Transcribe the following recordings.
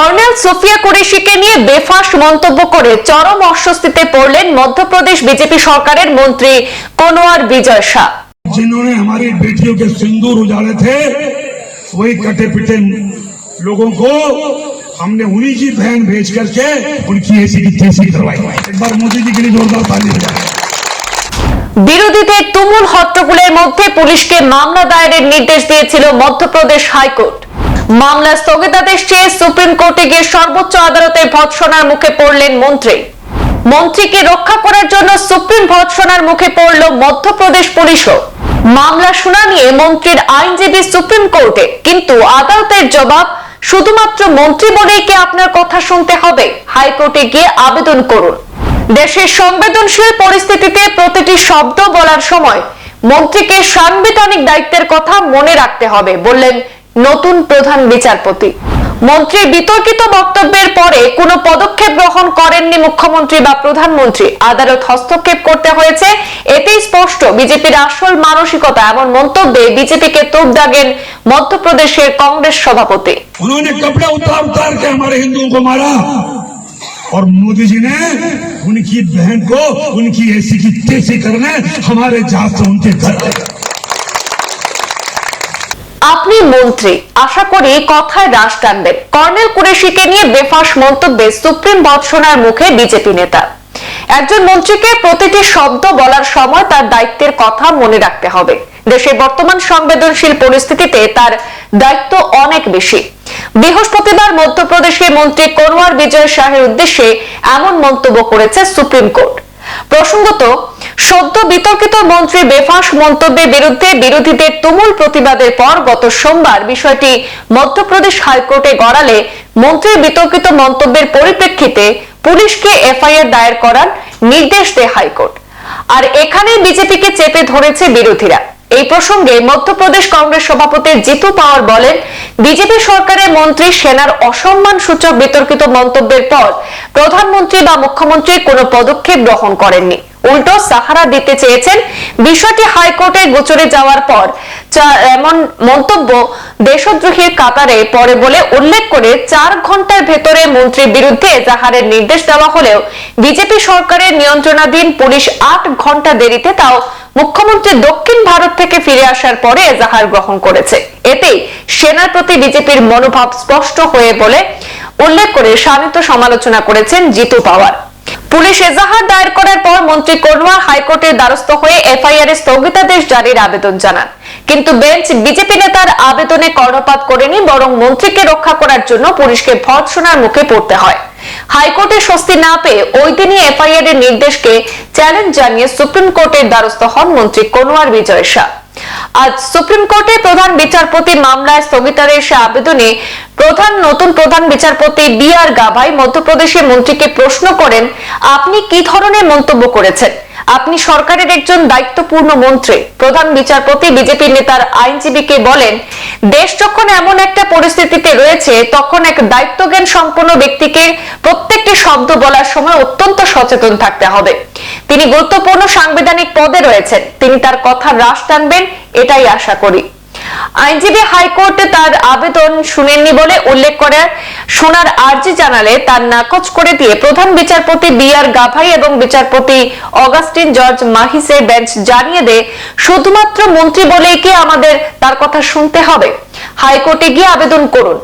Colonel Sophia কুরেশিকে নিয়ে বেফাস মন্তব্য করে চরম অস্বস্তিতে পড়লেন মধ্যপ্রদেশ বিজেপি সরকারের মন্ত্রী কোনোয়ার বিজয় শাহ जिन्होंने हमारी बेटियों के सिंदूर उजाड़े थे वही कटे पिटे लोगों को हमने उन्हीं की बहन भेज करके उनकी ऐसी की तैसी करवाई एक बार मोदी जी के लिए जोरदार ताली बजाएं বিরোধীদের তুমুল হট্টগোলের মধ্যে পুলিশকে মামলা দায়েরের নির্দেশ দিয়েছিল মধ্যপ্রদেশ হাইকোর্ট মামলা স্থগিতাদেশ চেয়ে সুপ্রিম কোর্টে গিয়ে সর্বোচ্চ আদালতের ভৎসনার মুখে পড়লেন মন্ত্রী। মন্ত্রীকে রক্ষা করার জন্য সুপ্রিম ভৎসনার মুখে পড়ল মধ্যপ্রদেশ পুলিশও। মামলা শুনানিয়ে মন্ত্রীর আইনজীবী সুপ্রিম কোর্টে, কিন্তু আদালতের জবাব শুধুমাত্র মন্ত্রী বলেই কি আপনার কথা শুনতে হবে? হাইকোর্টে গিয়ে আবেদন করুন। দেশের সংবেদনশীল পরিস্থিতিতে প্রতিটি শব্দ বলার সময় মন্ত্রীকে সাংবিধানিক দায়িত্বের কথা মনে রাখতে হবে, বললেন নতুন প্রধান বিচারপতি মন্ত্রীর বিতর্কিত বক্তব্যের পরে কোনো পদক্ষেপ গ্রহণ করেননি মুখ্যমন্ত্রী বা প্রধানমন্ত্রী আদালত হস্তক্ষেপ করতে হয়েছে এতেই স্পষ্ট বিজেপির আসল মানসিকতা এমন মন্তব্যে বিজেপিকে তোপ দাগেন মধ্যপ্রদেশের কংগ্রেস সভাপতি उन्होंने कपड़े उतार उतार के हमारे हिंदुओं को मारा और मोदी जी ने उनकी बहन को उनकी ऐसी की तैसी करने हमारे जहाज से उनके घर आए। আপনি মন্ত্রী, আশা করি কথায় রাশ টানবেন। কর্নেল কুরেশিকে নিয়ে বেফাস মন্তব্যে সুপ্রিম বৎসনার মুখে বিজেপি নেতা। একজন মন্ত্রীকে প্রতিটি শব্দ বলার সময় তার দায়িত্বের কথা মনে রাখতে হবে। দেশের বর্তমান সংবেদনশীল পরিস্থিতিতে তার দায়িত্ব অনেক বেশি। বৃহস্পতিবার মধ্যপ্রদেশের মন্ত্রী কোনওয়ার বিজয় শাহের উদ্দেশ্যে এমন মন্তব্য করেছে সুপ্রিম কোর্ট। প্রসঙ্গত সদ্য বিতর্কিত মন্ত্রী বেফাস মন্তব্যের বিরুদ্ধে বিরোধীদের তুমুল প্রতিবাদের পর গত সোমবার বিষয়টি মধ্যপ্রদেশ হাইকোর্টে গড়ালে মন্ত্রীর বিতর্কিত মন্তব্যের পরিপ্রেক্ষিতে পুলিশকে এফআইআর দায়ের করার নির্দেশ দেয় হাইকোর্ট। আর এখানে বিজেপিকে চেপে ধরেছে বিরোধীরা। এই প্রসঙ্গে মধ্যপ্রদেশ কংগ্রেস সভাপতি জিতু পাওয়ার বলেন, বিজেপি সরকারের মন্ত্রী সেনার অসম্মান সূচক বিতর্কিত মন্তব্যের পর প্রধানমন্ত্রী বা মুখ্যমন্ত্রী কোনো পদক্ষেপ গ্রহণ করেননি। উল্টো সাহারা দিতে চেয়েছেন। বিষয়টি হাইকোর্টে গোচরে যাওয়ার পর এমন মন্তব্য দেশদ্রোহীর কাতারে পড়ে বলে উল্লেখ করে চার ঘণ্টার ভেতরে মন্ত্রীর বিরুদ্ধে এজাহারের নির্দেশ দেওয়া হলেও বিজেপি সরকারের নিয়ন্ত্রণাধীন পুলিশ আট ঘণ্টা দেরিতে তাও মুখ্যমন্ত্রী দক্ষিণ ভারত থেকে ফিরে আসার পরে এজাহার গ্রহণ করেছে। এতেই সেনার প্রতি বিজেপির মনোভাব স্পষ্ট হয়ে বলে উল্লেখ করে শানিত সমালোচনা করেছেন জিতু পাওয়ার। পুলিশ এজাহার দায়ের করার পর মন্ত্রী কর্নোয়ার হাইকোর্টের দ্বারস্থ হয়ে এফআইআর এর স্থগিতাদেশ জারির আবেদন জানান। কিন্তু বেঞ্চ বিজেপি নেতার আবেদনে কর্ণপাত করেনি, বরং মন্ত্রীকে রক্ষা করার জন্য পুলিশকে ভৎসনার মুখে পড়তে হয়। হাইকোর্টে স্বস্তি না পেয়ে ওই দিনই এফআইআর এর নির্দেশকে চ্যালেঞ্জ জানিয়ে সুপ্রিম কোর্টের দ্বারস্থ হন মন্ত্রী কনোয়ার বিজয় শাহ। আজ সুপ্রিম কোর্টে প্রধান বিচারপতি মামলায় স্থগিতাদেশ আবেদনে প্রধান, নতুন প্রধান বিচারপতি বি আর গাভাই মধ্যপ্রদেশের মন্ত্রীকে প্রশ্ন করেন, আপনি কি ধরনের মন্তব্য করেছেন? আপনি সরকারের একজন দায়িত্বপূর্ণ মন্ত্রী। প্রধান বিচারপতি বিজেপি নেতার আইনজীবীকে বলেন, দেশ যখন এমন একটা পরিস্থিতিতে রয়েছে, তখন এক দায়িত্বজ্ঞান সম্পন্ন ব্যক্তিকে প্রত্যেকটি শব্দ বলার সময় অত্যন্ত সচেতন থাকতে হবে। তিনি গুরুত্বপূর্ণ সাংবিধানিক পদে রয়েছেন। তিনি তার কথা হ্রাস টানবেন, এটাই আশা করি। আইনজীবী হাইকোর্টে তার আবেদন শুনেননি বলে উল্লেখ করে শোনার আর্জি জানালে তার নাকচ করে দিয়ে প্রধান বিচারপতি বি আর গাভাই এবং বিচারপতি অগাস্টিন জর্জ মাহিসের বেঞ্চ জানিয়ে দেয়, শুধুমাত্র মন্ত্রী বলেই কি আমাদের তার কথা শুনতে হবে? হাইকোর্টে গিয়ে আবেদন করুন।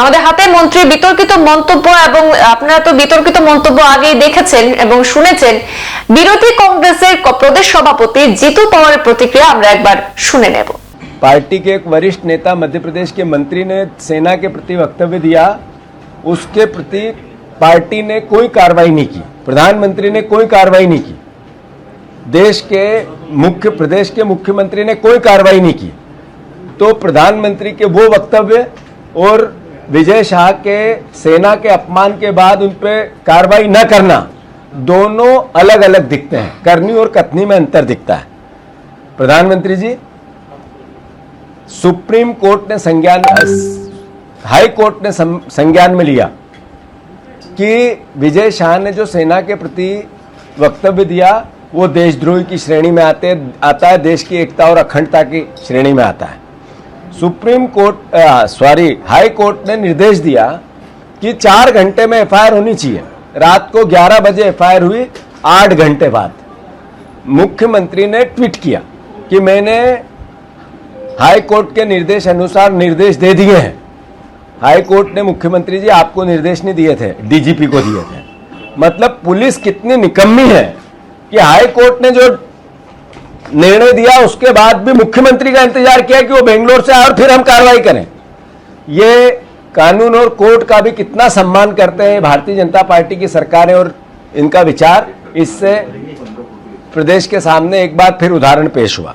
আমাদের হাতে মন্ত্রীর বিতর্কিত মন্তব্য এবং আপনারা তো বিতর্কিত মন্তব্য আগেই দেখেছেন এবং শুনেছেন। বিরোধী কংগ্রেসের প্রদেশ সভাপতি জিতু পাওয়ারের প্রতিক্রিয়া আমরা একবার শুনে নেব। पार्टी के एक वरिष्ठ नेता मध्य प्रदेश के मंत्री ने सेना के प्रति वक्तव्य दिया, उसके प्रति पार्टी ने कोई कार्रवाई नहीं की, प्रधानमंत्री ने कोई कार्रवाई नहीं की, देश के मुख्य, प्रदेश के मुख्यमंत्री ने कोई कार्रवाई नहीं की। तो प्रधानमंत्री के वो वक्तव्य और विजय शाह के सेना के अपमान के बाद उन पर कार्रवाई न करना, दोनों अलग अलग दिखते हैं, करनी और कथनी में अंतर दिखता है। प्रधानमंत्री जी सुप्रीम कोर्ट ने संज्ञान, हाई कोर्ट ने संज्ञान में लिया कि विजय शाह ने जो सेना के प्रति वक्तव्य दिया, वो देशद्रोही की श्रेणी में आते, आता है, देश की एकता और अखंडता की श्रेणी में आता है। Supreme court sorry high court ने निर्देश दिया कि चार घंटे में एफआईआर होनी चाहिए। रात को 11 बजे एफआईआर हुई, आठ घंटे बाद। मुख्यमंत्री ने ट्वीट किया कि मैंने हाई कोर्ट के निर्देश अनुसार निर्देश दे दिए हैं। हाई कोर्ट ने मुख्यमंत्री जी आपको निर्देश नहीं दिए थे, डीजीपी को दिए थे। मतलब पुलिस कितनी निकम्मी है कि हाई कोर्ट ने जो निर्णय दिया, उसके बाद भी मुख्यमंत्री का इंतज़ार किया कि वो बेंगलोर से आए और फिर हम कार्रवाई करें। ये कानून और कोर्ट का भी कितना सम्मान करते हैं भारतीय जनता पार्टी की सरकारें और इनका विचार, इससे प्रदेश के सामने एक बार फिर उदाहरण पेश हुआ।